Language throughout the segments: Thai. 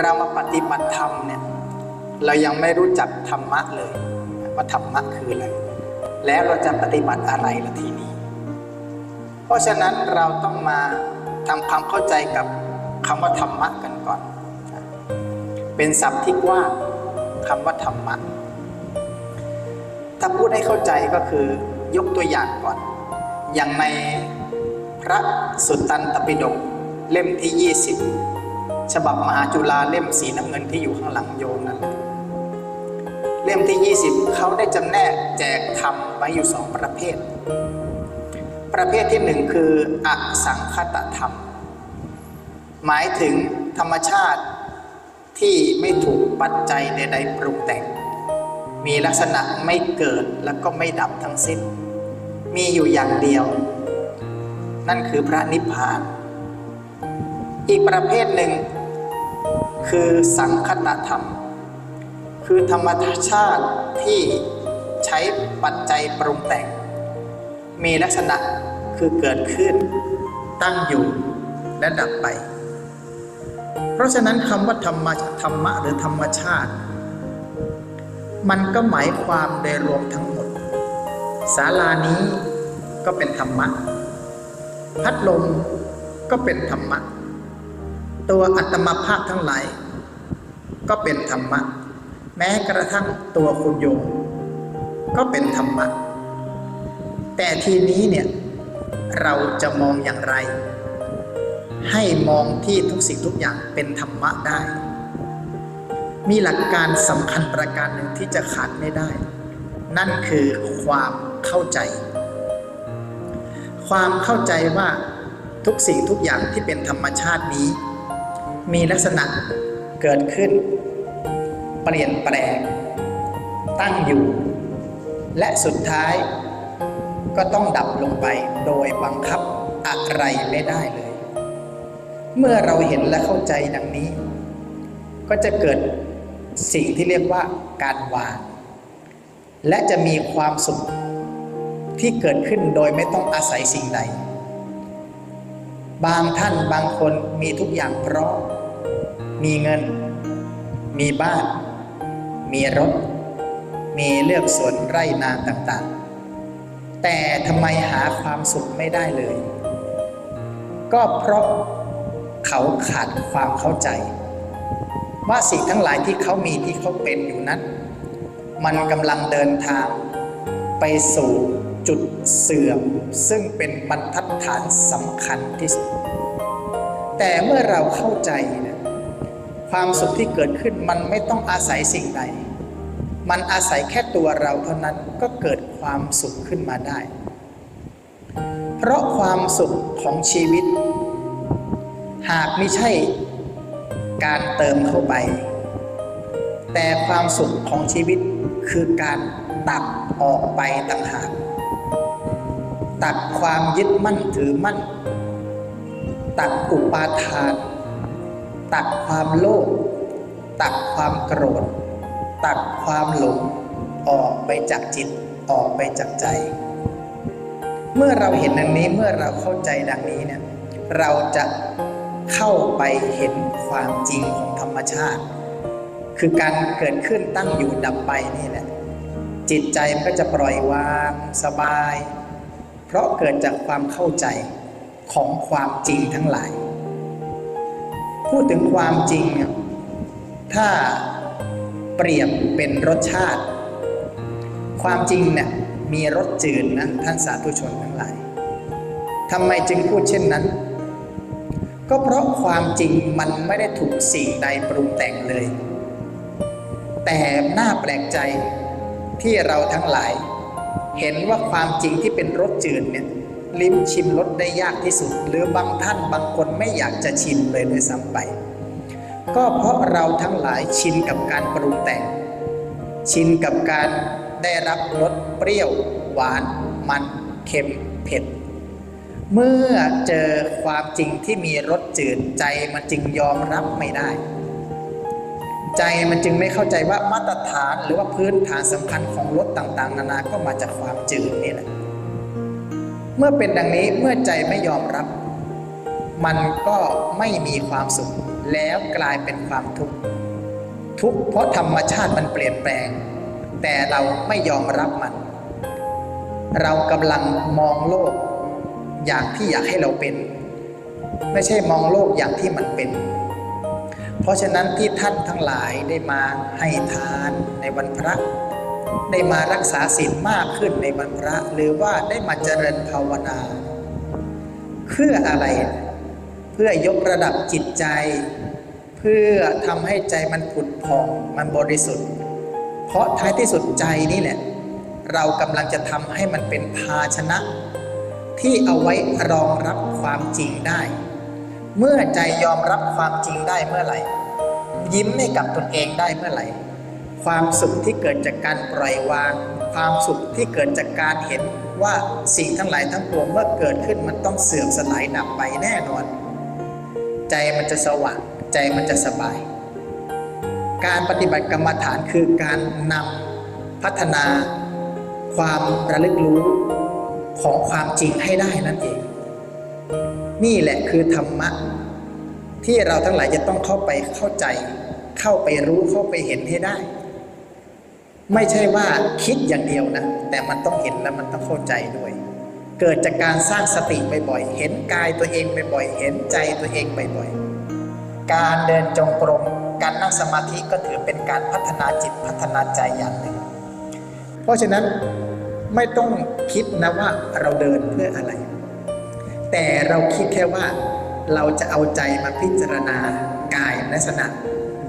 เรามาปฏิบัติธรรมเนี่ยเรายังไม่รู้จักธรรมะเลยว่าธรรมะคืออะไร แล้วเราจะปฏิบัติอะไรละทีนี้ เพราะฉะนั้นเราต้องมาทำความเข้าใจกับคำว่าธรรมะกันก่อน เป็นศัพท์ที่กว้างคำว่าธรรมะ ถ้าพูดให้เข้าใจก็คือยกตัวอย่างก่อน อย่างในพระสุตตันตปิฎก เล่มที่ 20 ฉบับมหาจุฬาเล่มสีน้ำเงินที่อยู่ข้างหลังโยมนั่นเล่มที่ 20 เขาได้จำแนกแจกธรรมไว้อยู่สองประเภท ประเภทที่หนึ่งคืออสังคตธรรม หมายถึงธรรมชาติที่ไม่ถูกปัจจัยใดๆปรุงแต่ง มีลักษณะไม่เกิดแล้วก็ไม่ดับทั้งสิ้น มีอยู่อย่างเดียว นั่นคือพระนิพพาน อีกประเภทหนึ่ง คือสังคตธรรม คือธรรมชาติที่ใช้ปัจจัยปรุงแต่ง มีลักษณะคือเกิดขึ้น ตั้งอยู่และดับไป เพราะฉะนั้นคำว่าธรรมะธรรมะหรือธรรมชาติ มันก็หมายความโดยรวมทั้งหมดศาลานี้ก็เป็นธรรมะ พัดลมก็เป็นธรรมะ ตัวอัตมภาพทั้งหลาย ก็เป็นธรรมะ แม้กระทั่งตัวคุณโยมก็เป็นธรรมะ แต่ทีนี้เนี่ยเราจะมองอย่างไร ให้มองที่ทุกสิ่งทุกอย่างเป็นธรรมะได้ มีหลักการสำคัญประการหนึ่งที่จะขาดไม่ได้ นั่นคือความเข้าใจ ความเข้าใจว่าทุกสิ่งทุกอย่างที่เป็นธรรมชาตินี้ มีลักษณะเกิดขึ้น เปลี่ยนแปลง ตั้งอยู่ และสุดท้าย ก็ต้องดับลงไปโดยบังคับอะไรไม่ได้เลย เมื่อเราเห็นและเข้าใจดังนี้ ก็จะเกิดสิ่งที่เรียกว่าการวาง และจะมีความสุขที่เกิดขึ้นโดยไม่ต้องอาศัยสิ่งใด บางท่านบางคนมีทุกอย่างพร้อม มีเงิน มีบ้าน มีรถ มีเลือกสวนไร่นาต่างๆ แต่ทำไมหาความสุขไม่ได้เลย ก็เพราะเขาขาดความเข้าใจ ว่าสิ่งทั้งหลายที่เขามีที่เขาเป็นอยู่นั้น มันกำลังเดินทางไปสู่จุดเสื่อม ซึ่งเป็นบรรทัดฐานสำคัญที่สุด แต่เมื่อเราเข้าใจนะ ความสุขที่เกิดขึ้นมันไม่ต้องอาศัยสิ่งใด มันอาศัยแค่ตัวเราเท่านั้นก็เกิดความสุขขึ้นมาได้ เพราะความสุขของชีวิต หากไม่ใช่การเติมเข้าไป แต่ความสุขของชีวิตคือการตัดออกไปต่างหาก ตัดความยึดมั่นถือมั่น ตัดอุปาทาน ตัดความโลภตัดความโกรธ ตัดความหลงออกไปจากจิตออกไปจากใจ เมื่อเราเห็นดังนี้เมื่อเราเข้าใจดังนี้เนี่ยเราจะเข้าไปเห็นความจริงของธรรมชาติ คือการเกิดขึ้นตั้งอยู่ดับไปนี่แหละจิตใจมันก็จะปล่อยวางสบาย เพราะเกิดจากความเข้าใจของความจริงทั้งหลาย พูดถึงความจริงเนี่ยถ้าเปรียบเป็นรสชาติ ความจริงเนี่ยมีรสจืดนะท่านสาธุชนทั้งหลายทำไมจึงพูดเช่นนั้น ก็เพราะความจริงมันไม่ได้ถูกสิ่งใดปรุงแต่งเลย แต่น่าแปลกใจที่เราทั้งหลาย เห็นว่าความจริงที่เป็นรสจืดเนี่ย ลิ้มชิมรสได้ยากที่สุด หรือบางท่านบางคนไม่อยากจะชิมเลยด้วยซ้ำไป ก็เพราะเราทั้งหลายชินกับการปรุงแต่ง ชินกับการได้รับรสเปรี้ยว หวาน มัน เค็ม เผ็ด เมื่อเจอความจริงที่มีรสจืดใจมันจึงยอมรับไม่ได้ ใจมันจึงไม่เข้าใจว่ามาตรฐานหรือว่าพื้นฐานสำคัญของรสต่างๆ นานาก็มาจากความจืดนี่แหละ เมื่อเป็นดังนี้เมื่อใจไม่ยอมรับ มันก็ไม่มีความสุข แล้วกลายเป็นความทุกข์ทุกข์เพราะธรรมชาติมันเปลี่ยนแปลง แต่เราไม่ยอมรับมัน เรากำลังมองโลก อย่างที่อยากให้เราเป็น ไม่ใช่มองโลกอย่างที่มันเป็น เพราะฉะนั้นที่ท่านทั้งหลายได้มาให้ทานในวันพระ ได้มารักษาศีลมากขึ้นในวันพระหรือว่าได้มาเจริญภาวนา เพื่ออะไร เพื่อยกระดับจิตใจ เพื่อทำให้ใจมันผุดผ่องมันบริสุทธิ์ เพราะท้ายที่สุดใจนี่แหละเรากำลังจะทำให้มันเป็นภาชนะ ที่เอาไว้รองรับความจริงได้ เมื่อใจยอมรับความจริงได้เมื่อไหร่ ยิ้มให้กับตนเองได้เมื่อไหร่ ความสุขที่เกิดจากการปล่อยวาง ความสุขที่เกิดจากการเห็นว่าสิ่งทั้งหลายทั้งปวงเมื่อเกิดขึ้นมันต้องเสื่อมสลายดับไปแน่นอน ใจมันจะสว่างใจมันจะสบาย การปฏิบัติกรรมฐานคือการนำพัฒนาความระลึกรู้ของความจริงให้ได้นั่นเอง นี่แหละคือธรรมะ ที่เราทั้งหลายจะต้องเข้าไปเข้าใจ เข้าไปรู้เข้าไปเห็นให้ได้ ไม่ใช่ว่าคิดอย่างเดียวนะ แต่มันต้องเห็นและมันต้องเข้าใจด้วย เกิดจากการสร้างสติบ่อยๆ เห็นกายตัวเองบ่อยๆ เห็นใจตัวเองบ่อยๆ การเดินจงกรม การนั่งสมาธิก็ถือเป็นการพัฒนาจิตพัฒนาใจอย่างหนึ่ง เพราะฉะนั้นไม่ต้องคิดนะว่าเราเดินเพื่ออะไร แต่เราคิดแค่ว่าเราจะเอาใจมาพิจารณากายลักษณะ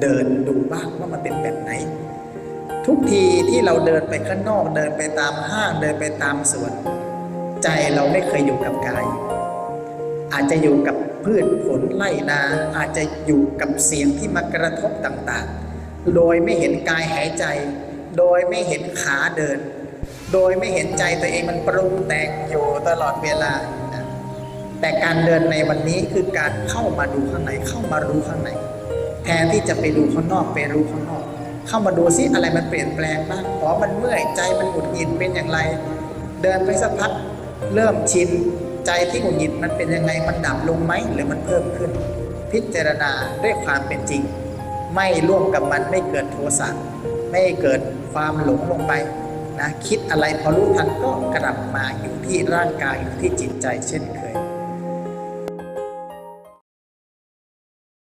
เดินดูบ้างว่ามันเป็นแบบไหน ทุกทีที่เราเดินไปข้างนอกเดินไปตามห้างเดินไปตามสวน ใจเราไม่เคยอยู่กับกาย อาจจะอยู่กับพืชผลไล่นาอาจจะอยู่กับเสียงที่มากระทบต่างๆ โดยไม่เห็นกายหายใจ โดยไม่เห็นขาเดิน โดยไม่เห็นใจตัวเองมันปรุงแต่งอยู่ตลอดเวลา แต่การเดินในวันนี้คือการเข้ามาดูข้างในเข้ามารู้ข้างใน แทนที่จะไปดูข้างนอกไปรู้ข้างนอก เข้ามาดูซิอะไรมันเปลี่ยนแปลงบ้างอ๋อมันเมื่อยใจมันหงุดหงิดเป็นอย่างไร เดินไปสักพักเริ่มชินใจที่หงุดหงิดมันเป็นยังไงมันดับลงไหมหรือมันเพิ่มขึ้น พิจารณาด้วยความเป็นจริง ไม่ร่วมกับมันไม่เกิดโทสะไม่เกิดความหลงลงไปนะคิดอะไรพอรู้ทันก็กลับมาอยู่ที่ร่างกายอยู่ที่จิตใจเช่นเคย